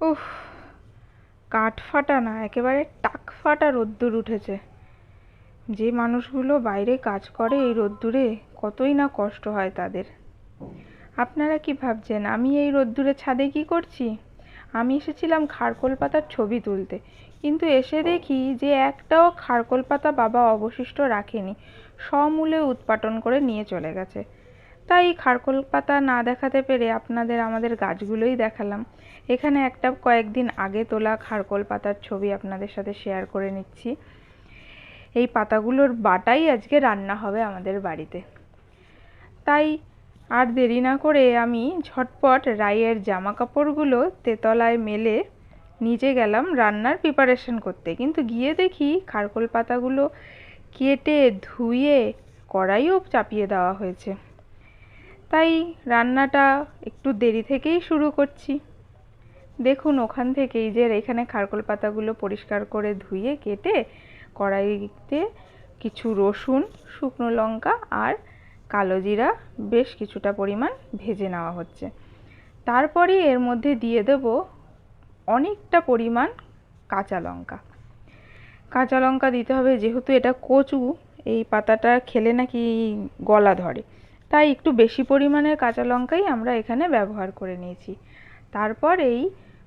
উফ, কাঠ ফাটা না, একেবারে টাক ফাটা রোদ্দুর উঠেছে। যে মানুষগুলো বাইরে কাজ করে এই রোদ্দুরে, কতই না কষ্ট হয় তাদের। আপনারা কি ভাবছেন, আমি এই রোদ্দুরে ছাদে কি করছি? আমি এসেছিলাম খারকোল পাতার ছবি তুলতে, কিন্তু এসে দেখি যে একটাও খারকোল পাতা বাবা অবশিষ্ট রাখেনি সমূলে উৎপাটন করে নিয়ে চলে গেছে। তাই খারকোল পাতা না দেখাতে পেরে আপনাদের আমাদের গাছগুলোই দেখালাম। এখানে একটা কয়েকদিন আগে তোলা খারকোল পাতার ছবি আপনাদের সাথে শেয়ার করে নিচ্ছি। এই পাতাগুলোর বাটাই আজকে রান্না হবে আমাদের বাড়িতে। তাই আর দেরি না করে আমি ঝটপট রাইয়ের জামা কাপড়গুলো তেতলায় মেলে নিচে গেলাম রান্নার প্রিপারেশন করতে। কিন্তু গিয়ে দেখি খারকোল পাতাগুলো কেটে ধুয়ে কড়াইও চাপিয়ে দেওয়া হয়েছে। তাই রান্নাটা একটু দেরি থেকেই শুরু করছি। দেখুন, ওখান থেকেই যে এখানে খারকোল পাতাগুলো পরিষ্কার করে ধুয়ে কেটে কড়াইতে কিছু রসুন, শুকনো লঙ্কা আর কালো জিরা বেশ কিছুটা পরিমাণ ভেজে নেওয়া হচ্ছে। তারপরে এর মধ্যে দিয়ে দেব অনেকটা পরিমাণ কাঁচা লঙ্কা। কাঁচা লঙ্কা দিতে হবে, যেহেতু এটা কচু, এই পাতাটা খেলে নাকি গলা ধরে। তাই একটু বেশি পরিমাণের কাঁচা লঙ্কাই আমরা এখানে ব্যবহার করে নিয়েছি। তারপর এই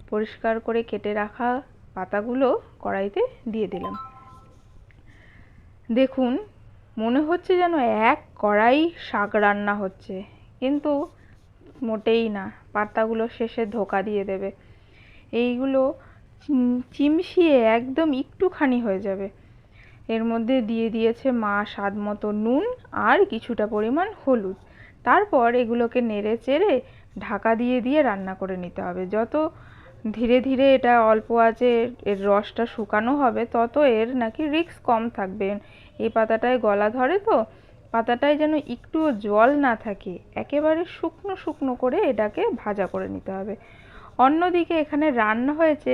পরিষ্কার করে কেটে রাখা পাতাগুলো কড়াইতে দিয়ে দিলাম। দেখুন, মনে হচ্ছে যেন এক কড়াই শাক রান্না হচ্ছে, কিন্তু মোটেই না। পাতাগুলো শেষে ধোকা দিয়ে দেবে। এইগুলো চিমশিয়ে একদম একটুখানি হয়ে যাবে। এর মধ্যে দিয়ে দিয়েছে মা স্বাদ মতো নুন আর কিছুটা পরিমাণ হলুদ। তারপর এগুলোকে নেড়ে চেড়ে ঢাকা দিয়ে দিয়ে রান্না করে নিতে হবে। যত ধীরে ধীরে এটা অল্প আছে এর রসটা শুকানো হবে, তত এর নাকি রিক্স কম থাকবে। এই পাতাটায় গলা ধরে তো, পাতাটায় যেন একটুও জল না থাকে, একেবারে শুকনো শুকনো করে এটাকে ভাজা করে নিতে হবে। অন্যদিকে এখানে রান্না হয়েছে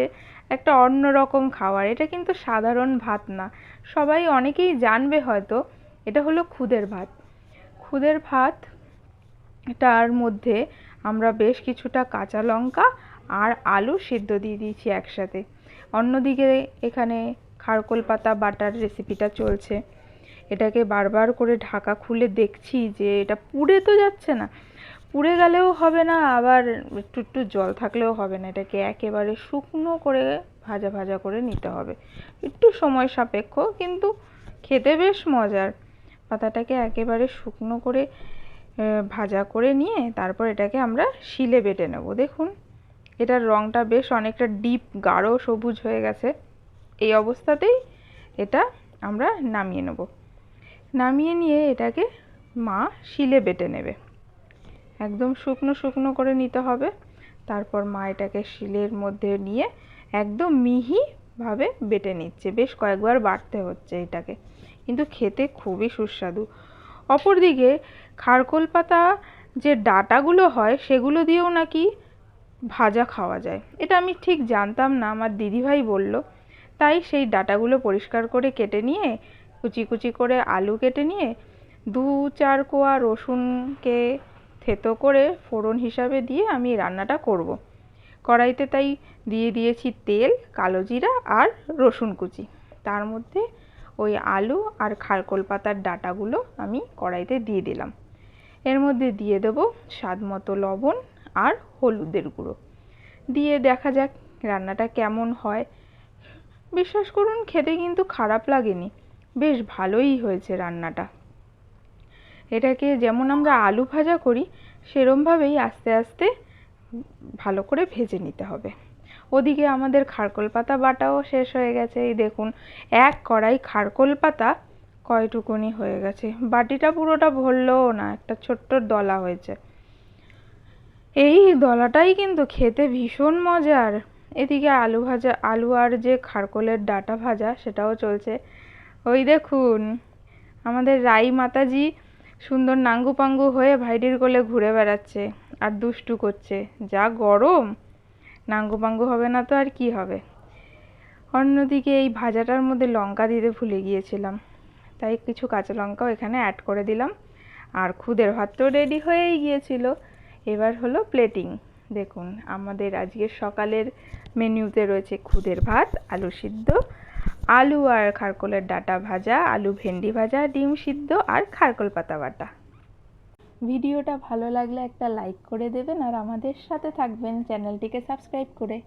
একটা অন্য রকম খাবার এটা কিন্তু সাধারণ ভাত না। সবাই অনেকেই জানবে হয়তো, এটা হলো খুদের ভাত। খুদের ভাত, তার মধ্যে আমরা বেশ কিছুটা কাঁচা লঙ্কা আর আলু সিদ্ধ দিয়ে দিয়েছি একসাথে। অন্যদিকে এখানে খারকোল পাতা, বাটার রেসিপিটা চলছে। এটাকে বারবার করে ঢাকা খুলে দেখছি যে এটা পুড়ে তো যাচ্ছে না। পুড়ে গেলেও হবে না, আবার একটু একটু জল থাকলেও হবে না। এটাকে একেবারে শুকনো করে ভাজা ভাজা করে নিতে হবে। একটু সময় সাপেক্ষ, কিন্তু খেতে বেশ মজার। পাতাটাকে একেবারে শুকনো করে ভাজা করে নিয়ে তারপর এটাকে আমরা শিলে বেটে নেব। দেখুন, এটার রঙটা বেশ অনেকটা ডিপ, গাঢ় সবুজ হয়ে গেছে। এই অবস্থাতেই এটা আমরা নামিয়ে নেব। নামিয়ে নিয়ে এটাকে মা শিলে বেটে নেবে। একদম শুকনো শুকনো করে নিতে হবে। তারপর মা এটাকে শিলের মধ্যে নিয়ে একদম মিহিভাবে বেটে নিচ্ছে। বেশ কয়েকবার বাটতে হচ্ছে এটাকে। কিন্তু খেতে খুবই সুস্বাদু। অপরদিকে খারকোল পাতা যে ডাটাগুলো হয়, সেগুলো দিয়েও নাকি ভাজা খাওয়া যায়। এটা আমি ঠিক জানতাম না, আমার দিদিভাই বলল। তাই সেই ডাটাগুলো পরিষ্কার করে কেটে নিয়ে, কুচি কুচি করে আলু কেটে নিয়ে, দু চার কোয়া রসুনকে থেতো করে ফোড়ন হিসাবে দিয়ে আমি রান্নাটা করব। কড়াইতে তাই দিয়ে দিয়েছি তেল, কালো জিরা আর রসুন কুচি। তার মধ্যে ওই আলু আর খারকোল পাতার ডাটাগুলো আমি কড়াইতে দিয়ে দিলাম। এর মধ্যে দিয়ে দেবো স্বাদ মতো লবণ আর হলুদের গুঁড়ো। দিয়ে দেখা যাক রান্নাটা কেমন হয়। বিশ্বাস করুন, খেতে কিন্তু খারাপ লাগেনি। বেশ ভালোই হয়েছে রান্নাটা। এটাকে যেমন আমরা আলু ভাজা করি, সেরমভাবেই আস্তে আস্তে ভালো করে ভেজে নিতে হবে। ওদিকে আমাদের খারকোল পাতা বাটাও শেষ হয়ে গেছে। এই দেখুন, এক কড়াই খারকোল পাতা কয়টুকুনি হয়ে গেছে। বাটিটা পুরোটা ভরলেও না, একটা ছোট্ট দলা হয়েছে। এই দলাটাই কিন্তু খেতে ভীষণ মজার। এদিকে আলু ভাজা, আলু আর যে খারকোলের ডাটা ভাজা, সেটাও চলছে। ওই দেখুন, আমাদের রাই মাতাজি সুন্দর নাঙ্গু পাঙ্গু হয়ে ভাইটির কোলে ঘুরে বেড়াচ্ছে আর দুষ্টু করছে। যা গরম! নাঙ্গু পাঙ্গু হবে না তো আর কি হবে? অন্যদিকে এই ভাজাটার মধ্যে লঙ্কা দিতে ভুলে গিয়েছিলাম। তাই কিছু কাঁচা লঙ্কাও এখানে অ্যাড করে দিলাম। আর খুদের ভাত তো রেডি হয়েই গিয়েছিল। এবার হলো প্লেটিং দেখুন, আমাদের আজকের সকালের মেনুতে রয়েছে খুদের ভাত, আলু সিদ্ধ আলু আর খারকোলের ডাটা ভাজা, আলু ভেন্ডি ভাজা, ডিম সিদ্ধ আর খারকোল পাতা বাটা। ভিডিওটা ভালো লাগলে একটা লাইক করে দেবেন আর আমাদের সাথে থাকবেন, চ্যানেলটিকে সাবস্ক্রাইব করে।